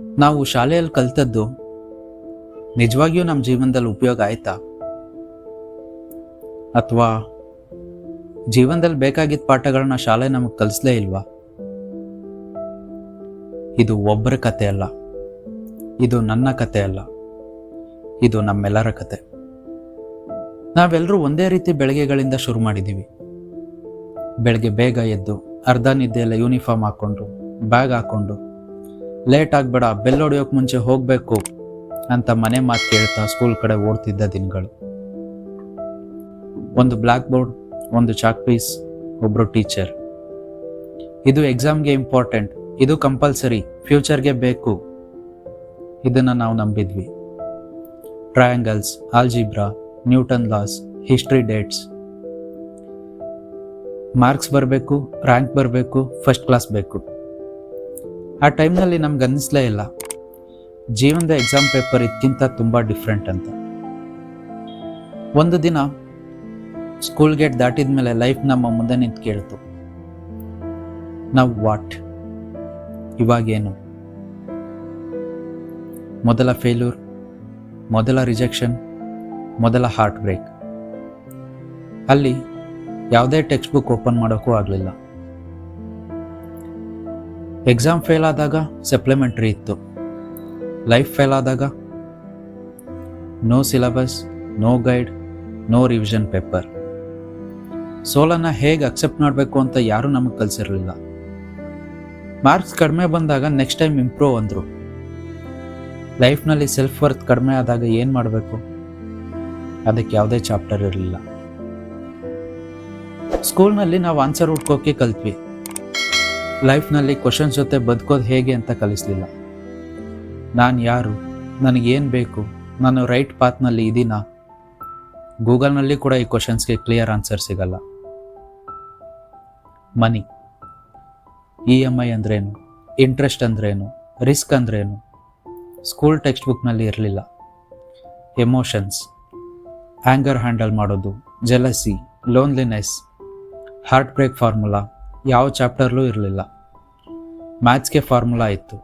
ನಾವು ಶಾಲೆಯಲ್ಲಿ ಕಲ್ತದ್ದು ನಿಜವಾಗಿಯೂ ನಮ್ಮ ಜೀವನದಲ್ಲಿ ಉಪಯೋಗ ಆಯ್ತಾ? ಅಥವಾ ಜೀವನದಲ್ಲಿ ಬೇಕಾಗಿದ್ದ ಪಾಠಗಳನ್ನ ಶಾಲೆ ನಮಗೆ ಕಲಿಸ್ಲೇ ಇಲ್ವಾ? ಇದು ಒಬ್ಬರ ಕತೆ ಅಲ್ಲ. ಇದು ನನ್ನ ಕತೆ ಅಲ್ಲ. ಇದು ನಮ್ಮೆಲ್ಲರ ಕತೆ. ನಾವೆಲ್ಲರೂ ಒಂದೇ ರೀತಿ ಬೆಳಗ್ಗೆಗಳಿಂದ ಶುರು ಮಾಡಿದ್ದೀವಿ ಬೆಳಗ್ಗೆ ಬೇಗ ಎದ್ದು, ಅರ್ಧ ನಿದ್ದೆಯೆಲ್ಲ ಯೂನಿಫಾರ್ಮ್ ಹಾಕ್ಕೊಂಡು ಬ್ಯಾಗ್ ಹಾಕ್ಕೊಂಡು ಲೇಟ್ ಆಗಬೇಡ, ಬೆಲ್ ಹೊಡೆಯೋಕೆ ಮುಂಚೆ ಹೋಗಬೇಕು ಅಂತ ಮನೆ ಮಾತು ಕೇಳ್ತಾ ಸ್ಕೂಲ್ ಕಡೆ ಓಡ್ತಿದ್ದ ದಿನಗಳು. ಒಂದು ಬ್ಲ್ಯಾಕ್ ಬೋರ್ಡ್ ಒಂದು ಚಾಕ್ ಪೀಸ್ ಒಬ್ಬರು ಟೀಚರ್ ಇದು ಎಕ್ಸಾಮ್ಗೆ ಇಂಪಾರ್ಟೆಂಟ್ ಇದು ಕಂಪಲ್ಸರಿ ಫ್ಯೂಚರ್ಗೆ ಬೇಕು. ಇದನ್ನು ನಾವು ನಂಬಿದ್ವಿ. Triangles algebra Newton laws history dates marks ಬರಬೇಕು ರ್ಯಾಂಕ್ ಬರಬೇಕು ಫಸ್ಟ್ ಕ್ಲಾಸ್ ಬೇಕು. ಆ ಟೈಮ್ನಲ್ಲಿ ನಮ್ಗೆ ಅನ್ನಿಸ್ಲೇ ಇಲ್ಲ. ಜೀವನದ ಎಕ್ಸಾಮ್ ಪೇಪರ್ ಇದಕ್ಕಿಂತ ತುಂಬ ಡಿಫ್ರೆಂಟ್ ಅಂತ. ಒಂದು ದಿನ ಸ್ಕೂಲ್ ಗೇಟ್ ದಾಟಿದ ಮೇಲೆ ಲೈಫ್ ನಮ್ಮ ಮುಂದೆ ನಿಂತು ಕೇಳ್ತು. ನಾವು ವಾಟ್ ಇವಾಗೇನು ಮೊದಲ ಫೇಲ್ಯೂರ್ ಮೊದಲ ರಿಜೆಕ್ಷನ್ ಮೊದಲ ಹಾರ್ಟ್ ಬ್ರೇಕ್ ಅಲ್ಲಿ ಯಾವುದೇ ಟೆಕ್ಸ್ಟ್ ಬುಕ್ ಓಪನ್ ಮಾಡೋಕ್ಕೂ ಆಗಲಿಲ್ಲ. ಎಕ್ಸಾಮ್ ಫೇಲ್ ಆದಾಗ ಸಪ್ಲಿಮೆಂಟ್ರಿ ಇತ್ತು. ಲೈಫ್ ಫೇಲ್ ಆದಾಗ no syllabus no guide no revision paper ಸೋಲನ್ನು ಹೇಗೆ ಅಕ್ಸೆಪ್ಟ್ ಮಾಡಬೇಕು ಅಂತ ಯಾರೂ ನಮಗೆ ಕಲಿಸಿರಲಿಲ್ಲ. ಮಾರ್ಕ್ಸ್ ಕಡಿಮೆ ಬಂದಾಗ ನೆಕ್ಸ್ಟ್ ಟೈಮ್ ಇಂಪ್ರೂವ್ ಅಂದರು. ಲೈಫ್ನಲ್ಲಿ ಸೆಲ್ಫ್ ವರ್ತ್ ಕಡಿಮೆ ಆದಾಗ ಏನು ಮಾಡಬೇಕು? ಅದಕ್ಕೆ ಯಾವುದೇ ಚಾಪ್ಟರ್ ಇರಲಿಲ್ಲ. ಸ್ಕೂಲ್ನಲ್ಲಿ ನಾವು ಆನ್ಸರ್ ಹುಡ್ಕೋಕೆ ಕಲ್ತ್ವಿ. ಲೈಫ್ನಲ್ಲಿ ಕ್ವಶನ್ಸ್ ಜೊತೆ ಬದುಕೋದು ಹೇಗೆ ಅಂತ ಕಲಿಸಲಿಲ್ಲ. ನಾನು ಯಾರು? ನನಗೇನು ಬೇಕು? ನಾನು ರೈಟ್ ಪಾತ್ನಲ್ಲಿ ಇದ್ದೀನಾ ಗೂಗಲ್ನಲ್ಲಿ ಕೂಡ ಈ ಕ್ವಶನ್ಸ್ಗೆ ಕ್ಲಿಯರ್ ಆನ್ಸರ್ ಸಿಗಲ್ಲ. ಮನಿ. ಇ ಎಂ ಐ ಅಂದ್ರೇನು? ಇಂಟ್ರೆಸ್ಟ್ ಅಂದ್ರೇನು? ರಿಸ್ಕ್ ಅಂದ್ರೇನು? ಸ್ಕೂಲ್ ಟೆಕ್ಸ್ಟ್ ಬುಕ್ನಲ್ಲಿ ಇರಲಿಲ್ಲ. ಎಮೋಷನ್ಸ್. ಆ್ಯಂಗರ್ ಹ್ಯಾಂಡಲ್ ಮಾಡೋದು. Jealousy. Loneliness. Heart break formula. ಯಾವ ಚಾಪ್ಟರ್ಲೂ ಇರಲಿಲ್ಲ. ಮ್ಯಾಥ್ಸ್ಗೆ ಫಾರ್ಮುಲಾ ಇತ್ತು.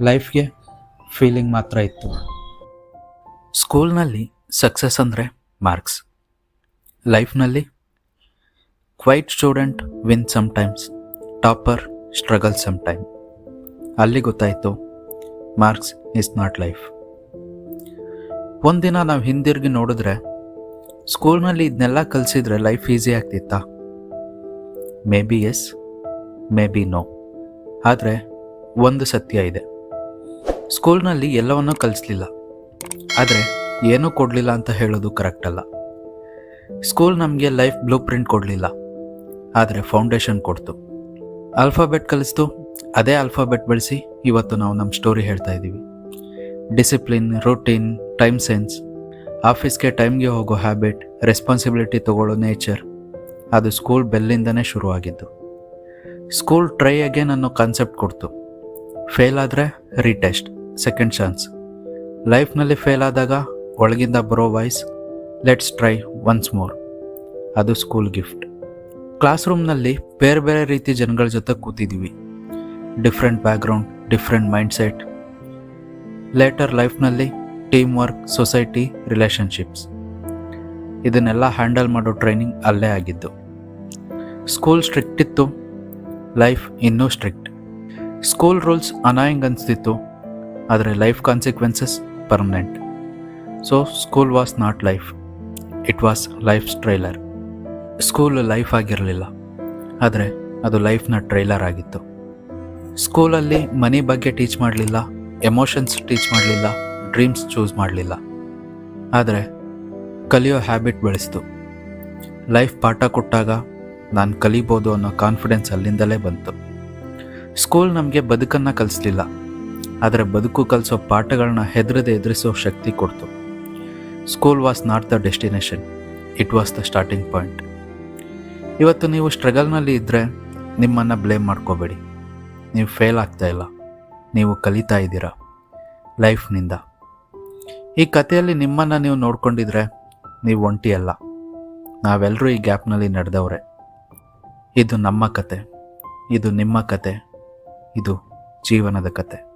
ಲೈಫ್ಗೆ ಫೀಲಿಂಗ್ ಮಾತ್ರ ಇತ್ತು. ಸ್ಕೂಲ್ನಲ್ಲಿ ಸಕ್ಸಸ್ ಅಂದರೆ marks. ಲೈಫ್ನಲ್ಲಿ quiet student win sometimes, topper struggle sometime. ಅಲ್ಲಿ ಗೊತ್ತಾಯಿತು, ಮಾರ್ಕ್ಸ್ ಇಸ್ ನಾಟ್ ಲೈಫ್. ಒಂದಿನ ನಾವು ಹಿಂದಿರುಗಿ ನೋಡಿದ್ರೆ, ಸ್ಕೂಲ್ನಲ್ಲಿ ಇದನ್ನೆಲ್ಲ ಕಲಿಸಿದ್ರೆ ಲೈಫ್ ಈಸಿ ಆಗ್ತಿತ್ತಾ? Maybe yes maybe no ಆದರೆ ಒಂದು ಸತ್ಯ ಇದೆ. ಸ್ಕೂಲ್ನಲ್ಲಿ ಎಲ್ಲವನ್ನೂ ಕಲಿಸ್ಲಿಲ್ಲ. ಆದರೆ ಏನೂ ಕೊಡಲಿಲ್ಲ ಅಂತ ಹೇಳೋದು ಕರೆಕ್ಟ್ ಅಲ್ಲ. ಸ್ಕೂಲ್ ನಮಗೆ ಲೈಫ್ ಬ್ಲೂ ಪ್ರಿಂಟ್ ಕೊಡಲಿಲ್ಲ. ಆದರೆ ಫೌಂಡೇಶನ್ ಕೊಡ್ತು. ಆಲ್ಫಾಬೆಟ್ ಕಲಿಸ್ತು. ಅದೇ ಆಲ್ಫಾಬೆಟ್ ಬಳಸಿ ಇವತ್ತು ನಾವು ನಮ್ಮ ಸ್ಟೋರಿ ಹೇಳ್ತಾ ಇದ್ದೀವಿ. ಡಿಸಿಪ್ಲಿನ್ ರೂಟೀನ್ ಟೈಮ್ ಸೆನ್ಸ್ ಆಫೀಸ್ಗೆ ಟೈಮ್ಗೆ ಹೋಗೋ ಹ್ಯಾಬಿಟ್ ರೆಸ್ಪಾನ್ಸಿಬಿಲಿಟಿ ತಗೊಳ್ಳೋ ನೇಚರ್ ಅದು ಸ್ಕೂಲ್ ಬೆಲ್ಲಿಂದನೇ ಶುರುವಾಗಿದ್ದು. ಸ್ಕೂಲ್ ಟ್ರೈ ಅಗೇನ್ ಅನ್ನೋ ಕಾನ್ಸೆಪ್ಟ್ ಕೊಡ್ತು. ಫೇಲ್ ಆದರೆ ರೀಟೆಸ್ಟ್ ಸೆಕೆಂಡ್ ಚಾನ್ಸ್ ಲೈಫ್ನಲ್ಲಿ ಫೇಲ್ ಆದಾಗ ಒಳಗಿಂದ ಬರೋ voice let's try once more ಅದು ಸ್ಕೂಲ್ ಗಿಫ್ಟ್ ಕ್ಲಾಸ್ ರೂಮ್ನಲ್ಲಿ ಬೇರೆ ಬೇರೆ ರೀತಿ ಜನಗಳ ಜೊತೆ ಕೂತಿದ್ದೀವಿ different background different mindset later ಲೈಫ್ನಲ್ಲಿ team work society relationships ಇದನ್ನೆಲ್ಲ ಹ್ಯಾಂಡಲ್ ಮಾಡೋ ಟ್ರೈನಿಂಗ್ ಅಲ್ಲೇ ಆಗಿದ್ದು. ಸ್ಕೂಲ್ ಸ್ಟ್ರಿಕ್ಟ್ ಇತ್ತು ಲೈಫ್ ಇನ್ನೂ ಸ್ಟ್ರಿಕ್ಟ್ ಸ್ಕೂಲ್ ರೂಲ್ಸ್ ಅನಾಯಿಂಗ್ ಅನಿಸ್ತಿತ್ತು, ಆದರೆ life consequences permanent so school was not life it was life trailer school life ಆಗಿರಲಿಲ್ಲ, ಆದರೆ ಅದು ಲೈಫ್ನ ಟ್ರೈಲರ್ ಆಗಿತ್ತು. ಸ್ಕೂಲಲ್ಲಿ ಮನಿ ಬಗ್ಗೆ ಟೀಚ್ ಮಾಡಲಿಲ್ಲ ಎಮೋಷನ್ಸ್ ಟೀಚ್ ಮಾಡಲಿಲ್ಲ ಡ್ರೀಮ್ಸ್ ಚೂಸ್ ಮಾಡಲಿಲ್ಲ. ಆದರೆ ಕಲಿಯೋ ಹ್ಯಾಬಿಟ್ ಬೆಳೆಸ್ತು. ಲೈಫ್ ಪಾಠ ಕೊಟ್ಟಾಗ ನಾನು ಕಲಿಬೋದು ಅನ್ನೋ ಕಾನ್ಫಿಡೆನ್ಸ್ ಅಲ್ಲಿಂದಲೇ ಬಂತು. ಸ್ಕೂಲ್ ನಮಗೆ ಬದುಕನ್ನು ಕಲಿಸ್ಲಿಲ್ಲ. ಆದರೆ ಬದುಕು ಕಲಿಸೋ ಪಾಠಗಳನ್ನ ಹೆದರದೆ ಎದುರಿಸೋ ಶಕ್ತಿ ಕೊಡ್ತು. School was not the destination it was the starting point ಇವತ್ತು ನೀವು ಸ್ಟ್ರಗಲ್ನಲ್ಲಿ ಇದ್ದರೆ ನಿಮ್ಮನ್ನು ಬ್ಲೇಮ್ ಮಾಡ್ಕೋಬೇಡಿ. ನೀವು ಫೇಲ್ ಆಗ್ತಾ ಇಲ್ಲ. ನೀವು ಕಲಿತಾ ಇದ್ದೀರಾ. ಲೈಫ್ನಿಂದ ಈ ಕಥೆಯಲ್ಲಿ ನಿಮ್ಮನ್ನು ನೀವು ನೋಡ್ಕೊಂಡಿದ್ರೆ ನೀವು ಒಂಟಿ ಅಲ್ಲ ನಾವೆಲ್ಲರೂ ಈ ಗ್ಯಾಪ್ನಲ್ಲಿ ನಡೆದವ್ರೆ. ಇದು ನಮ್ಮ ಕತೆ. ಇದು ನಿಮ್ಮ ಕತೆ. ಇದು ಜೀವನದ ಕತೆ.